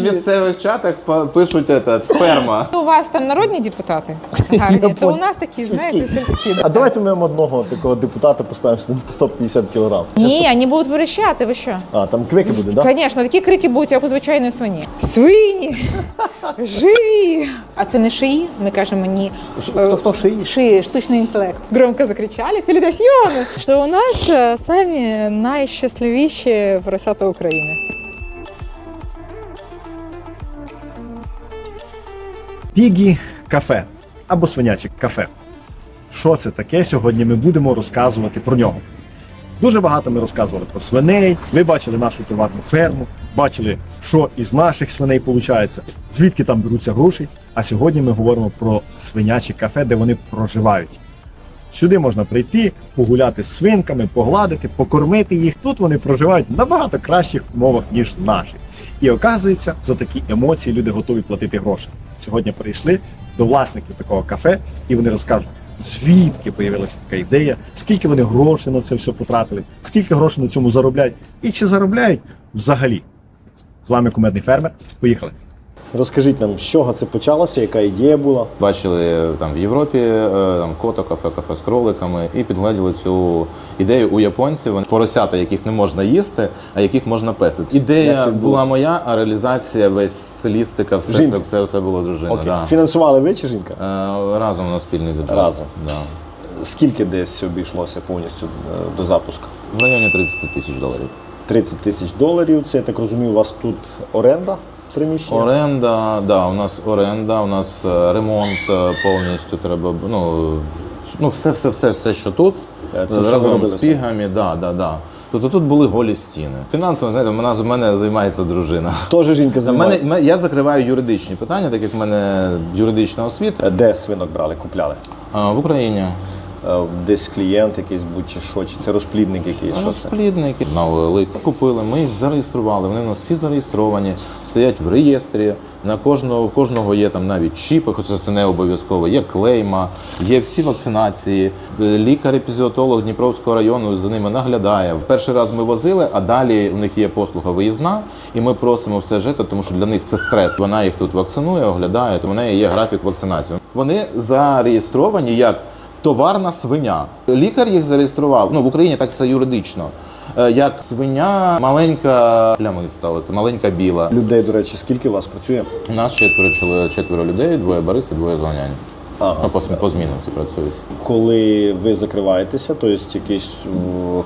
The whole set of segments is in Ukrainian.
В місцевих чатах по- пишуть этот, ферма. У вас там народні депутати гарні, то у нас такі, знаєте, Сільські. А давайте ми вам одного такого депутата поставимо на 150 кілограм. Ні, вони будуть верещати, ви що? А, там квики буде, так? Да? Звісно, такі крики будуть, як у звичайної свині. Свині! Живі! А це не шиї, ми кажемо ні. Хто хто шиї? Шиї, штучний інтелект. Громко закричали, фелідасьйони! Що у нас е, самі найщасливіші поросята України. Пігі кафе або свиняче кафе. Що це таке? Сьогодні ми будемо розказувати про нього. Дуже багато ми розказували про свиней. Ви бачили нашу товарну ферму, бачили, що із наших свиней виходить, звідки там беруться гроші. А сьогодні ми говоримо про свиняче кафе, де вони проживають. Сюди можна прийти, погуляти з свинками, погладити, покормити їх. Тут вони проживають в набагато кращих умовах, ніж наші. І оказується, за такі емоції люди готові платити гроші. Сьогодні прийшли до власників такого кафе, і вони розкажуть, звідки з'явилася така ідея, скільки вони грошей на це все потратили, скільки грошей на цьому заробляють, і чи заробляють взагалі. З вами кумедний фермер. Поїхали. Розкажіть нам, з чого це почалося, яка ідея була? Бачили там в Європі е, там кото кафе, кафе з кроликами, і підгладили цю ідею у японців. Вони поросята, яких не можна їсти, а яких можна пестити. Ідея була моя, а реалізація, весь стилістика, все Жінка. це все, все було дружина. Окей. Да. Фінансували ви чи жінка? Е, Разом на спільний бюджет. Разом. Да. Скільки десь обійшлося повністю е, до запуску? В районі 30 тисяч доларів. 30 тисяч доларів. Це я так розумію, у вас тут оренда приміщення? Оренда, да, у нас оренда, у нас е, ремонт е, повністю треба. Ну, ну все, все, все, все, що тут. Е, це все разом з пігами, да, да, да. Тобто тут були голі стіни. Фінансово, знаєте, вона з мене займається дружина. Теж жінка За мене, займається. ме- я закриваю юридичні питання, так як в мене юридична освіта Де свинок брали, купляли? А, в Україні. Е, Десь клієнт якийсь будь чи що, чи це розплідник якийсь, що це? Розплідники купили, ми їх зареєстрували. Вони у нас всі зареєстровані, стоять в реєстрі. На кожного, кожного є там навіть чіпи, хоча це не обов'язково. Є клейма, є всі вакцинації. Е, Лікар-епізіотолог Дніпровського району за ними наглядає. Перший раз ми возили, а далі у них є послуга виїзна, і ми просимо все жити, тому що для них це стрес. Вона їх тут вакцинує, оглядає. То в неї є графік вакцинації. Вони зареєстровані як товарна свиня. Лікар їх зареєстрував. Ну в Україні так це юридично. е, Як свиня маленька плямиста, от маленька біла. Людей, до речі, скільки у вас працює? У нас четверо четверо людей, двоє баристи, двоє зонянь. Ага. А по, по змінам всі працюють. Коли ви закриваєтеся, то є якийсь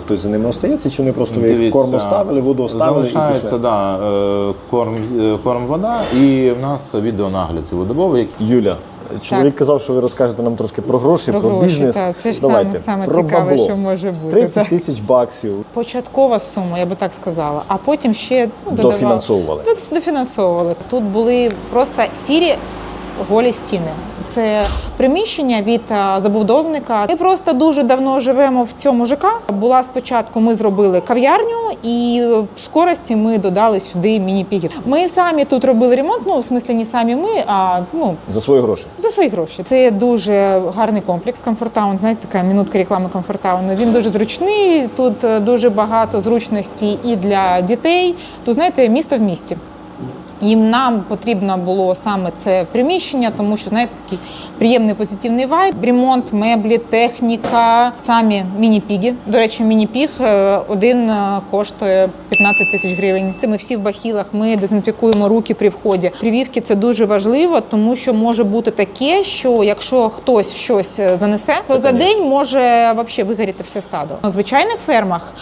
хтось за ними остається, чи вони просто ви їх корм оставили, воду оставили і Залишається, пішли? да, е, корм, е, корм, вода, і в нас відеонагляд цілодобовий. Юля, чоловік казав, що ви розкажете нам трошки про гроші, про, Про гроші, бізнес. так. Це ж Давайте, саме- саме про цікаве, бабло. що може бути, 30 так. тисяч баксів. Початкова сума, я би так сказала, а потім ще ну, додавали. Дофінансовували. Доф- Дофінансовували. Тут були просто сірі голі стіни. Це приміщення від забудовника. Ми просто дуже давно живемо в цьому ЖК. Була спочатку, ми зробили кав'ярню, і в скорості ми додали сюди міні-пігів. Ми самі тут робили ремонт. Ну, в смислі, не самі ми, а ну За свої гроші. за свої гроші. Це дуже гарний комплекс Комфортаун. Знаєте, така минутка реклами Комфортауну. Він дуже зручний. Тут е, дуже багато зручності і для дітей. Тут знаєте, місто в місті. Їм нам потрібно було саме це приміщення, тому що знаєте такий приємний позитивний вайб. Ремонт, меблі, техніка, самі міні-піги. До речі, міні-піг е, один е, коштує 15 тисяч гривень. Ми всі в бахілах, ми дезінфікуємо руки при вході. Привівки це дуже важливо, тому що може бути таке, що якщо хтось щось е, занесе, то за день може взагалі вигоріти все стадо. На звичайних фермах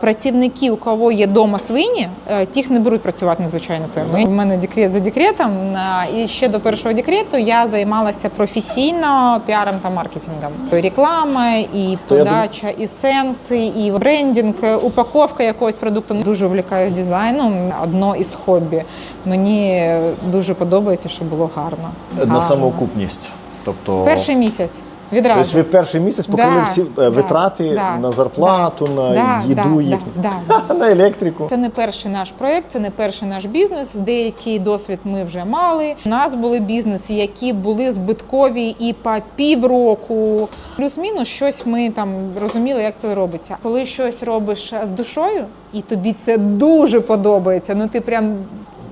працівники, у кого є дома свині, тих не беруть працювати на звичайну ферму. У мене декрет за декретом. І ще до першого декрету я займалася професійно піаром та маркетингом. Реклама, і подача, і сенси, і брендинг, упаковка якогось продукту. Дуже увлікаюсь дизайном. Одно із хобі. Мені дуже подобається, щоб було гарно. На Гарно. самоокупність. Тобто, перший місяць. Відразу. тобто ви перший місяць покрили Да, всі е, да, витрати да, на зарплату, да, на да, їду да, їхню, да, да. на електрику. Це не перший наш проект, це не перший наш бізнес. Деякий досвід ми вже мали. У нас були бізнеси, які були збиткові і по півроку. Плюс-мінус щось ми там розуміли, як це робиться. Коли щось робиш з душою, і тобі це дуже подобається. Ну ти прям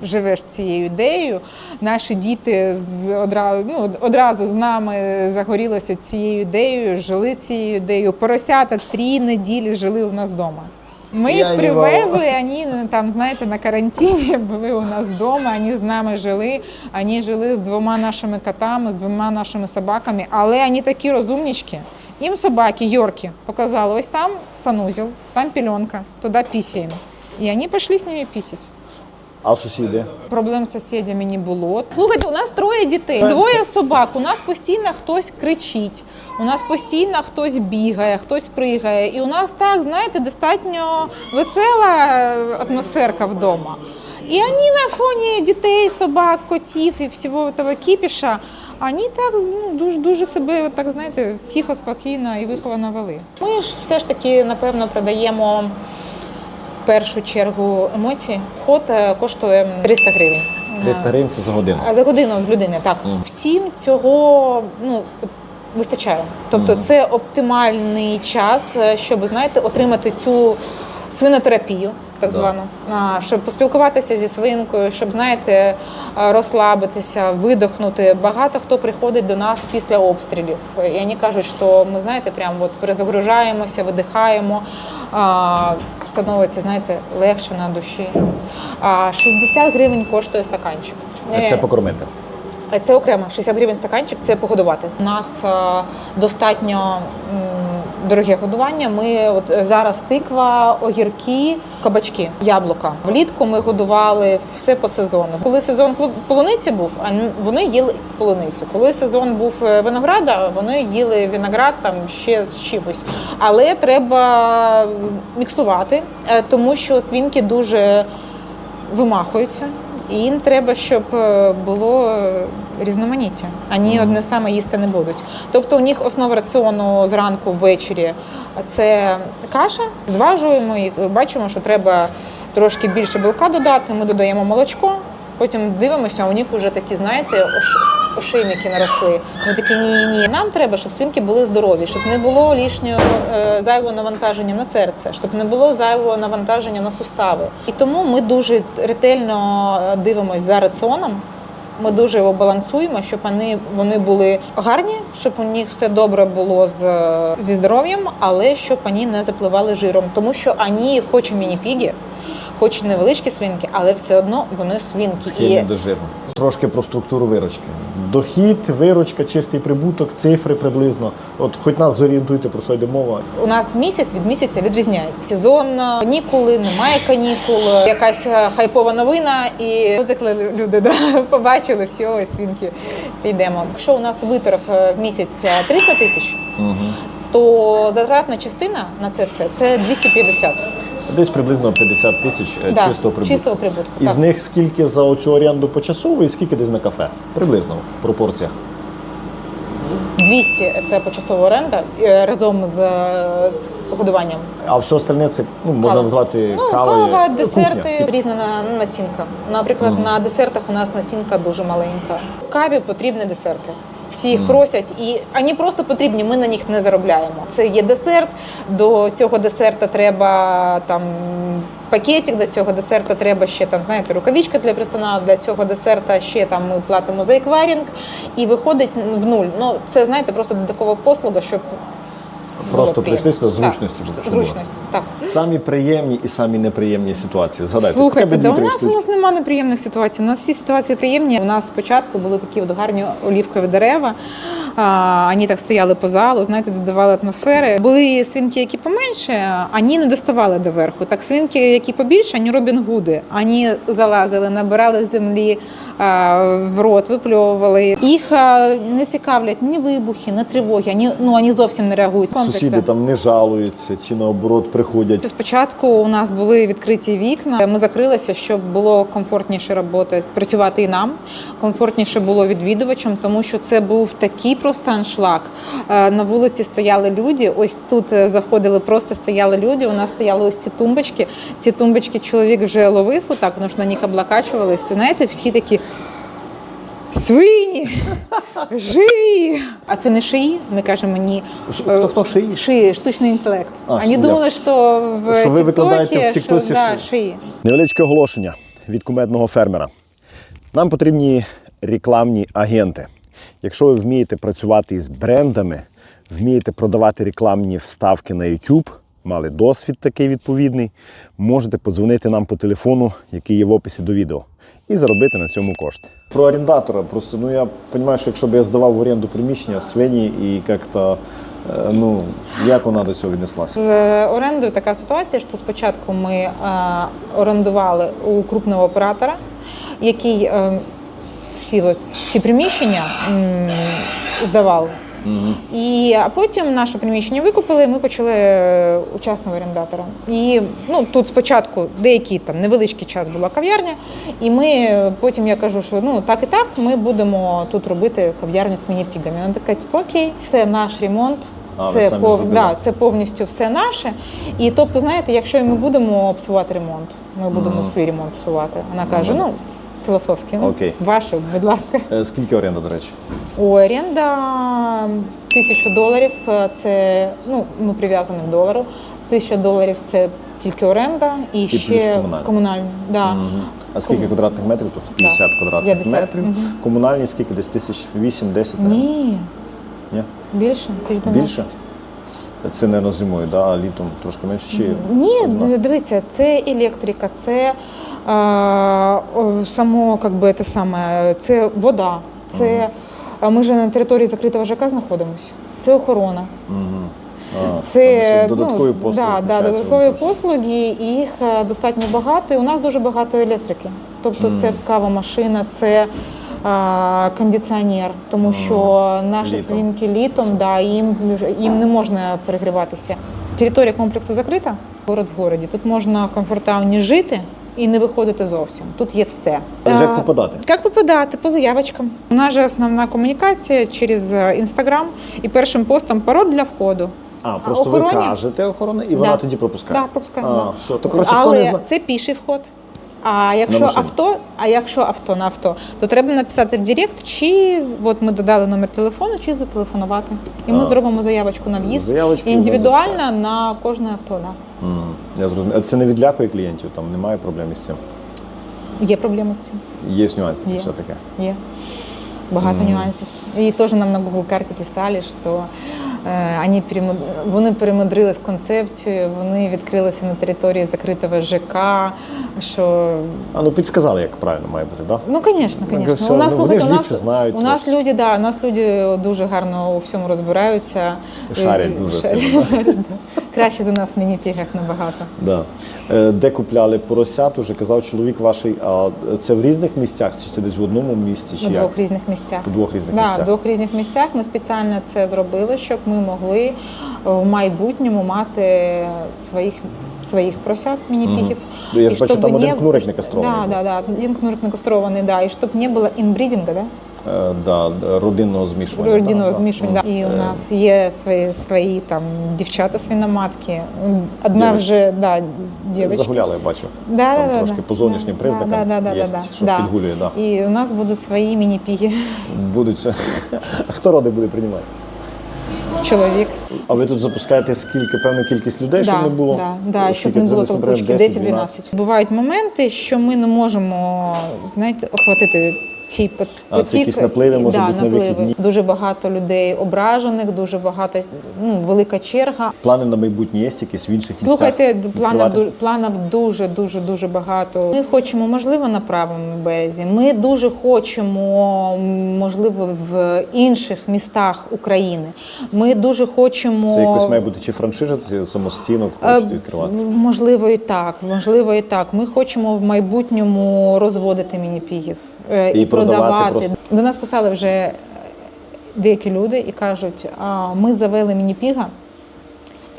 живеш цією ідеєю. Наші діти з одразу, ну, одразу з нами загорілися цією ідеєю, жили цією ідеєю. Поросята три неділі жили у нас вдома. Ми їх привезли, вони там, знаєте, на карантині були у нас вдома, вони з нами жили, вони жили з двома нашими котами, з двома нашими собаками, але вони такі розумнички. Їм собаки, Йорки, показали, ось там санузел, там пеленка, туди пісяємо. І вони пішли з ними пісять. А сусіди? Проблем з сусідями не було. Слухайте, у нас троє дітей, двоє собак. У нас постійно хтось кричить, у нас постійно хтось бігає, хтось пригає. І у нас так, знаєте, достатньо весела е, атмосферка вдома. І вони на фоні дітей, собак, котів і всього того кіпіша. Вони так ну, дуже дуже себе так знаєте тихо, спокійно і виховано вели. Ми ж все ж таки напевно продаємо першу чергу емоції. Вход е, коштує 300 гривень. 300 гривень це за годину. А за годину з людини, так. Мгм. Всім цього ну, вистачає. Тобто Мгм. це оптимальний час, е, щоб знаєте, отримати цю свинотерапію, так Да. звану, щоб поспілкуватися зі свинкою, щоб знаєте, розслабитися, видохнути. Багато хто приходить до нас після обстрілів. І вони кажуть, що ми знаєте, прямо от перезагружаємося, видихаємо. Становиться, знаєте, легше на душі. А 60 гривень коштує стаканчик. Це Е, покормити. це окремо 60 гривень стаканчик це погодувати. У нас е, достатньо дороге годування. Ми от е, зараз тиква, огірки, кабачки, яблука. Влітку ми годували все по сезону. Коли сезон полуниці був, вони їли полуницю. Коли сезон був е, винограда, вони їли виноград там ще з чимось. Але треба міксувати, е, тому що свінки дуже вимахуються. І їм треба, щоб е, було різноманіття. Ані одне саме їсти не будуть. Тобто у них основа раціону зранку ввечері це каша. Зважуємо їх, бачимо, що треба трошки більше білка додати. Ми додаємо молочко. Потім дивимося, у них вже такі, знаєте, ош- ошейники наросли. Ми такі ні, ні. Нам треба, щоб свинки були здорові, щоб не було лишнього е, зайвого навантаження на серце, щоб не було зайвого навантаження на сустави. І тому ми дуже ретельно е, дивимося за раціоном. Ми дуже його балансуємо, щоб вони, вони були гарні, щоб у них все добре було з, зі здоров'ям, але щоб вони не запливали жиром. Тому що вони, хоч і міні-піги, хоч і невеличкі свинки, але все одно вони свинки. Схильні до жиру. Трошки про структуру виручки. Дохід, виручка, чистий прибуток, цифри приблизно. От хоч нас зорієнтуйте, про що йде мова. у нас місяць від місяця відрізняється. Сезон, канікули, немає канікул, якась е, хайпова новина, і витекли люди, да, побачили, все, ось свинки, підемо. Якщо у нас виторг е, в місяць е, 300 тисяч, Угу. то затратна частина на це все це 250 Десь приблизно 50 тисяч е, Да, чистого прибутку. чистого прибутку. Із так. них скільки за оцю оренду почасово і скільки десь на кафе? Приблизно в пропорціях. 200 – це почасова оренда е, разом з е, годуванням. А все остальне це ну, можна Кава. назвати Ну, кава, кава, десерти, кухня. різна на- націнка. Наприклад, на десертах у нас націнка дуже маленька. Каві потрібні десерти. Всі їх просять, і вони просто потрібні. Ми на них не заробляємо. Це є десерт. До цього десерта треба там пакетик. До цього десерта треба ще там, знаєте, рукавичка для персоналу. Для цього десерта ще там ми платимо за еквайрінг і виходить в нуль. Ну це знаєте, просто додаткова послуга, щоб Просто прийшли до зручності, Так, щоб зручності. Так. Самі приємні і самі неприємні ситуації. Згадайте, Слухайте, да у нас у нас немає неприємних ситуацій. У нас всі ситуації приємні. У нас спочатку були такі от гарні олівкові дерева. А, Вони так стояли по залу, знаєте, додавали атмосфери. Були свинки, які поменше, вони не доставали до верху. Так свинки, які побільше, вони Робін Гуди. Вони залазили, набирали землі а, в рот, випльовували. Їх а, не цікавлять ні вибухи, ні тривоги. Вони, ну, вони зовсім не реагують. Сусіди там не жалуються чи наоборот приходять. Спочатку у нас були відкриті вікна. Ми закрилися, щоб було комфортніше роботи, працювати і нам, комфортніше було відвідувачам, тому що це був такий просто аншлаг. Е, На вулиці стояли люди. Ось тут е, заходили, просто стояли люди. У нас стояли ось ці тумбочки. Ці тумбочки чоловік вже ловив отак, тому що на них облакачувалися. Знаєте, всі такі. Свині! Живі! А це не шиї, ми кажемо ні. Хто хто шиї? Шиї, штучний інтелект. А, Вони що, думали, що в Що ви викладаєте в що, TikTok да, шиї. Невеличке оголошення. від кумедного фермера. Нам потрібні рекламні агенти. Якщо ви вмієте працювати з брендами, вмієте продавати рекламні вставки на YouTube, мали досвід такий відповідний, можете подзвонити нам по телефону, який є в описі до відео, і заробити на цьому кошти. Про орендатора. Просто ну я розумію, що якщо б я здавав в оренду приміщення свині і як-то, е, ну як вона до цього віднеслася? З орендою така ситуація, що спочатку ми е, орендували у крупного оператора, який е, всі ці приміщення м, здавав. І а потім наше приміщення викупили, і ми почали е, у частного орендатора. І ну тут спочатку деякий там невеличкий час була кав'ярня, і ми е, потім я кажу, що ну так і так ми будемо тут робити кав'ярню з міні-пігами. Вона така, типу, окей, це наш ремонт. А, це пов... да, це повністю все наше. І тобто, знаєте, якщо ми будемо псувати ремонт, ми будемо свій ремонт псувати. Вона каже: ну філософськи, ну Окей. ваше, будь ласка. Е, Скільки оренда, до речі? Оренда тисячу доларів. е, Це ну ми прив'язані до долару. Тисяча доларів це тільки оренда і, ще комунальні. Да. А скільки квадратних метрів тут? 50 квадратних 50, метрів. мгм. Комунальні скільки? Десь тисяч 8-10? Ні, Ні? більше 12. Більше? Це не зимою, да? а літом трошки менше чи Ні, дивіться, це електрика, це само, как би, те саме, це вода, це ми ж на території закритого ЖК знаходимося. Це охорона. А, Це додаткові ну, послуги. Да, да, додаткові послуги, і їх е, достатньо багато. І у нас дуже багато електрики. Тобто це кавомашина, це а, кондиціонер, тому що наші Літом. свинки літом да, їм, їм не можна перегріватися. Територія комплексу закрита, город в городі. Тут можна комфортауні жити і не виходити зовсім. Тут є все. Але як попадати? як попадати? По заявочкам. У нас же основна комунікація через інстаграм і першим постом пароль для входу. А, просто охороні- ви кажете охорони, і вона Да. тоді пропускає. Да, пропускає. А, да. все. То, коротше, хто Але не зна... це піший вход. А якщо машині. авто, а якщо авто на авто, то треба написати в Директ, чи от ми додали номер телефону, чи зателефонувати. І ми А. зробимо заявочку на в'їзд індивідуально на кожне авто. Да. Я зрозумів. Це не відлякує клієнтів, там немає проблем із цим. Є проблеми з цим. Є нюанси, Є. все таке. Є. Багато нюансів. І теж нам на Google карті писали, що вони, перему- вони перемудрили з концепцією, вони відкрилися на території закритого ЖК, що А ну підсказали, як правильно має бути, так? Да? Ну, звісно, Ну, звісно. У нас ну, слухайте, у нас, знають у нас люди, да, у нас люди дуже гарно у всьому розбираються. Шарять Е, дуже сильно. Краще за нас в міні-пігах набагато. Да. Е, Де купляли поросят, уже казав чоловік ваш, а це в різних місцях, чи це десь в одному місці, чи На як? двох різних місцях. У двох різних да, місцях. в двох різних місцях. Ми спеціально це зробили, щоб ми могли е, в майбутньому мати своїх своїх просят міні-пігів. Ну, я ж бачу, там один кнурик не кастрований Да, да, да, один кнурик не кастрований, да. І щоб не було інбрідінга, да? Е, да, родинного змішування. родинного да, змішування. да. І у Е, нас є свої свої там дівчата свиноматки. Одна Дівочки. вже да, дівчинка. Загуляли, я бачу. Да, Там да, трошки да, по зовнішнім да, признакам да, да, да, є, да, що да. підгулює, да. І у нас будуть свої міні-піги. Будуть. хто роди буде приймати? Чоловік. А ви тут запускаєте скільки, певну кількість людей, щоб не було? Да, да, щоб не було толкучки 10-12? 10-12. Бувають моменти, що ми не можемо знаєте, охватити цей пот- А, це якісь напливи, може да, бути, на вихідні? Дуже багато людей ображених, дуже багато, ну, велика черга. Плани на майбутнє є якісь в інших місцях? Слухайте, планів, планів дуже, дуже, дуже багато. Ми хочемо, можливо, на правому березі. Ми дуже хочемо, можливо, в інших містах України. Ми дуже хочемо Це якось має бути чи франшиза, чи самостійно Е, хочете відкривати? Можливо, і так. Можливо, і так. Ми хочемо в майбутньому розводити міні-пігів е, І і, продавати продавати. До нас писали вже деякі люди і кажуть: а ми завели міні-піга.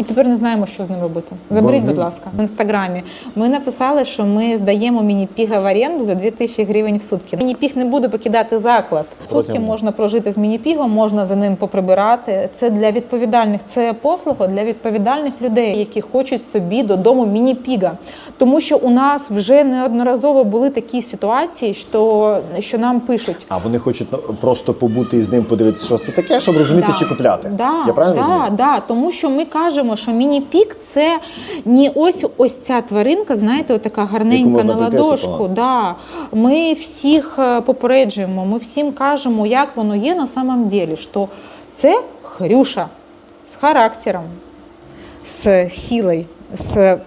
І тепер не знаємо, що з ним робити. Заберіть, будь ласка, в інстаграмі. Ми написали, що ми здаємо міні-піга в оренду за 2000 гривень в сутки. Міні-піг не буде покидати заклад. Сутки можна прожити з міні-пігом, можна за ним поприбирати. Це для відповідальних, це послуга для відповідальних людей, які хочуть собі додому міні-піга. Тому що у нас вже неодноразово були такі ситуації, що, що нам пишуть. А вони хочуть просто побути із ним, подивитися, що це таке, щоб розуміти, чи купляти. Да, Я правильно да, розумію? да, тому що ми кажемо, кажемо, що міні-пік це не ось ось ця тваринка, знаєте, така гарненька на ладошку. Да. Ми всіх е, попереджуємо, ми всім кажемо, як воно є на самом ділі, що це хрюша з характером, з силою, з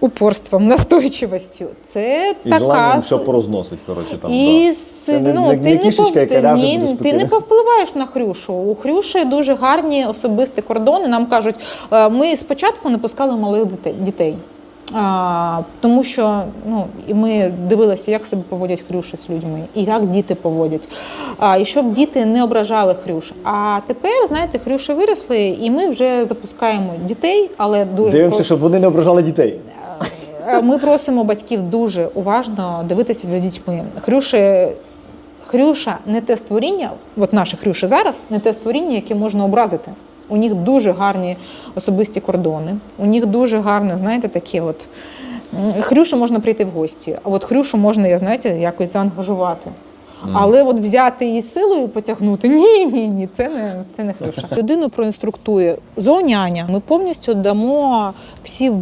упорством, настойчивостю. Це І така желанням все порозносить, коротше, там. і да. Це не- ну, не- ти, не кішечка, пов- яка ляже ні, ти не повпливаєш на Хрюшу. У Хрюші дуже гарні особисті кордони. Нам кажуть, е, ми спочатку не пускали малих дітей- дітей. А, тому що ну, і ми дивилися, як себе поводять хрюші з людьми, і як діти поводять. А, і щоб діти не ображали хрюш. А тепер, знаєте, хрюші виросли, і ми вже запускаємо дітей, але дуже Дивимося, про- щоб вони не ображали дітей. Е, Ми просимо батьків дуже уважно дивитися за дітьми. Хрюші, Хрюша не те створіння, от наші Хрюші зараз не те створіння, яке можна образити. У них дуже гарні особисті кордони. У них дуже гарне, знаєте, таке от. Хрюшу можна прийти в гості, а от Хрюшу можна, я знаєте, якось заангажувати. Але от взяти її силою і потягнути ні, ні, ні, це не це не Хрюша. Людину проінструктує зооняня. Ми повністю дамо всі,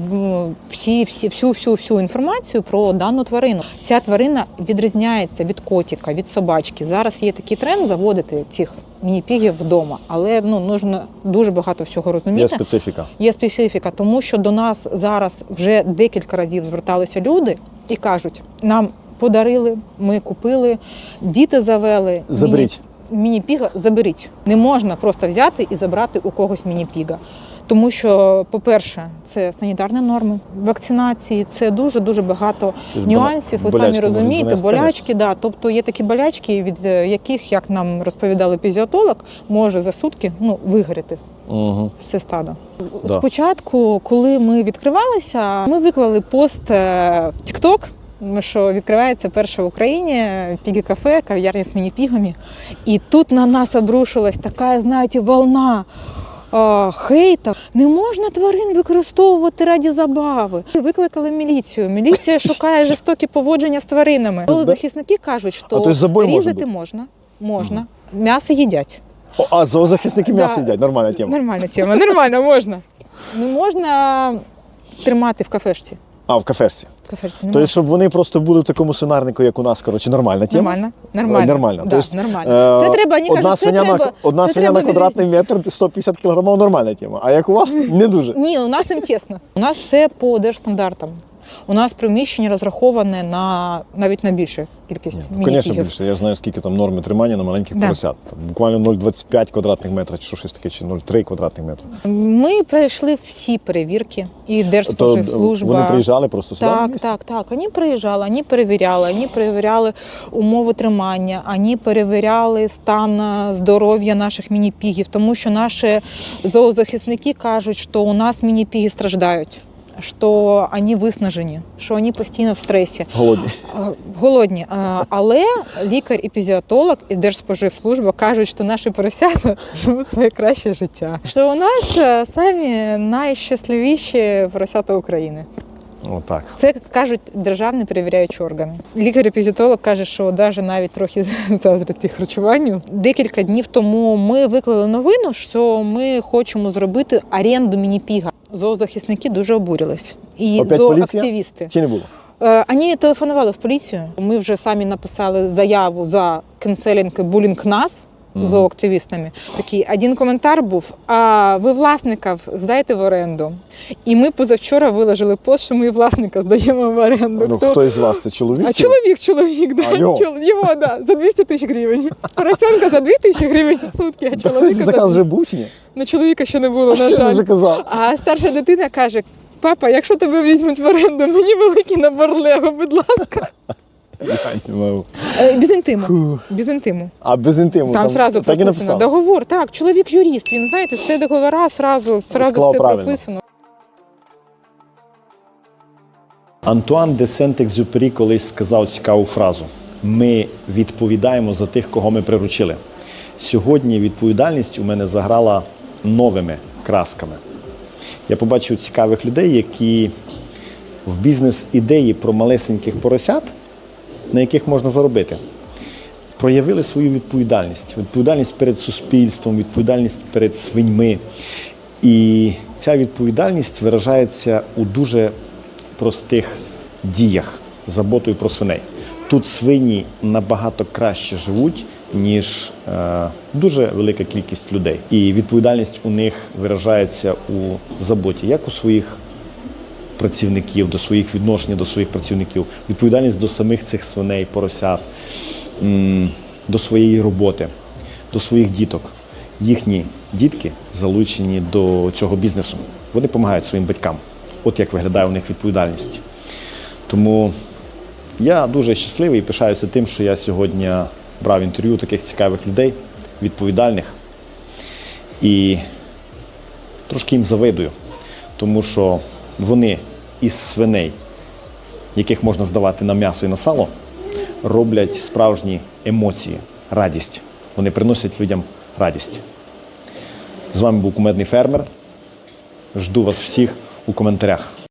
всі, всі всю, всю, всю інформацію про дану тварину. Ця тварина відрізняється від котика, від собачки. Зараз є такий тренд заводити цих міні-пігів вдома, але ну нужно дуже багато всього розуміти. Є специфіка. Є специфіка, тому що до нас зараз вже декілька разів зверталися люди і кажуть, нам подарили, ми купили, діти завели. Заберіть. Міні- Міні-піга заберіть. Не можна просто взяти і забрати у когось міні-піга. Тому що, по-перше, це санітарні норми вакцинації, це дуже дуже багато Тобто нюансів. Ви болячки самі можуть розумієте, занести болячки, да. Тобто є такі болячки, від е, яких, як нам розповідав епізіотолог, може за сутки ну, вигоріти Угу. все стадо. Да. Спочатку, коли ми відкривалися, ми виклали пост е, в TikTok, що відкривається перша в Україні пігі кафе, кав'ярня з міні-пігами. І тут на нас обрушилась така, знаєте, волна. Хейта не можна тварин використовувати раді забави. Викликали міліцію. Міліція шукає жорстокі поводження з тваринами. Захисники кажуть, що різати можна, можна, м'ясо їдять. О, а зоозахисники м'ясо їдять, нормальна тема. Нормальна тема, нормально можна. Не можна тримати в кафешці. А, в кафешці. В кафешці Тобто, щоб вони просто були в такому свинарнику, як у нас, коротше, нормальна тема. Нормально, нормально. Нормально. Да, Тобто, нормально. е, Це треба, ні, одна кажуть, це свиня треба, на, одна це свиня на треба квадратний метр 150 кг нормальна тема. А як у вас, не дуже. Ні, у нас їм тісно. У нас все по держстандартам. У нас приміщення розраховане на навіть на більшу кількість Ну, Звісно, міні-пігів. більше. Я знаю, скільки там норми тримання на маленьких Да. поросят. Там буквально 0,25 квадратних метрів, чи щось таке, чи 0,3 квадратних метра. Ми пройшли всі перевірки, і Держспоживслужба. вони приїжджали просто сюди? Так, так, так. Вони приїжджали, вони перевіряли, вони перевіряли умови тримання, вони перевіряли стан е, здоров'я наших міні-пігів, тому що наші зоозахисники кажуть, що у нас міні-піги страждають, що вони виснажені, що вони постійно в стресі. Голодні. Голодні, але лікар-епізіатолог і Держспоживслужба кажуть, що наші поросята живуть своє краще життя. Що у нас е, самі найщасливіші поросята України. Отак. Це кажуть державні перевіряючі органи. Лікар-епізіатолог каже, що навіть навіть трохи заздрити харчуванню. Декілька днів тому ми виклали новину, що ми хочемо зробити оренду міні-піга. Зоозахисники дуже обурились. І Опять зооактивісти. Чи не було? Ані телефонували в поліцію. Ми вже самі написали заяву за кенселінг булінг нас. Зооактивістами такий один коментар був: а ви власників здайте в оренду. І ми позавчора виложили пост, що ми власника здаємо в оренду. Ну, Хто- хто із вас? Це чоловік? А чоловік, чоловік, да. А, його? Чол- його, да, за 200 тисяч гривень. Поросенка за 2 тисячі гривень в сутки, а чоловіка за заказ вже 200. був чи ні? Ну, чоловіка ще не було, А на жаль. заказав. А старша дитина каже: папа, якщо тебе візьмуть в оренду, мені великий набор Лего, будь ласка. Я не можу. Без інтиму. Без інтиму. А без інтиму Там, зразу так прописано. написав. Договор, так, чоловік юрист. Він знаєте, все договора, зразу, зразу Склав все правильно. прописано. Антуан де Сент-Екзюпері колись сказав цікаву фразу: ми відповідаємо за тих, кого ми приручили. Сьогодні відповідальність у мене заграла новими красками. Я побачив цікавих людей, які в бізнес-ідеї про малесеньких поросят, на яких можна заробити, проявили свою відповідальність. Відповідальність перед суспільством, відповідальність перед свиньми. І ця відповідальність виражається у дуже простих діях заботою про свиней. Тут свині набагато краще живуть, ніж е, дуже велика кількість людей. І відповідальність у них виражається у заботі як у своїх працівників, до своїх відношень до своїх працівників, відповідальність до самих цих свиней, поросят, до своєї роботи, до своїх діток. Їхні дітки залучені до цього бізнесу. Вони допомагають своїм батькам. От як виглядає у них відповідальність. Тому я дуже щасливий і пишаюся тим, що я сьогодні брав інтерв'ю таких цікавих людей, відповідальних. І трошки їм завидую, тому що вони із свиней, яких можна здавати на м'ясо і на сало, роблять справжні емоції, радість. Вони приносять людям радість. З вами був кумедний фермер. Жду вас всіх у коментарях.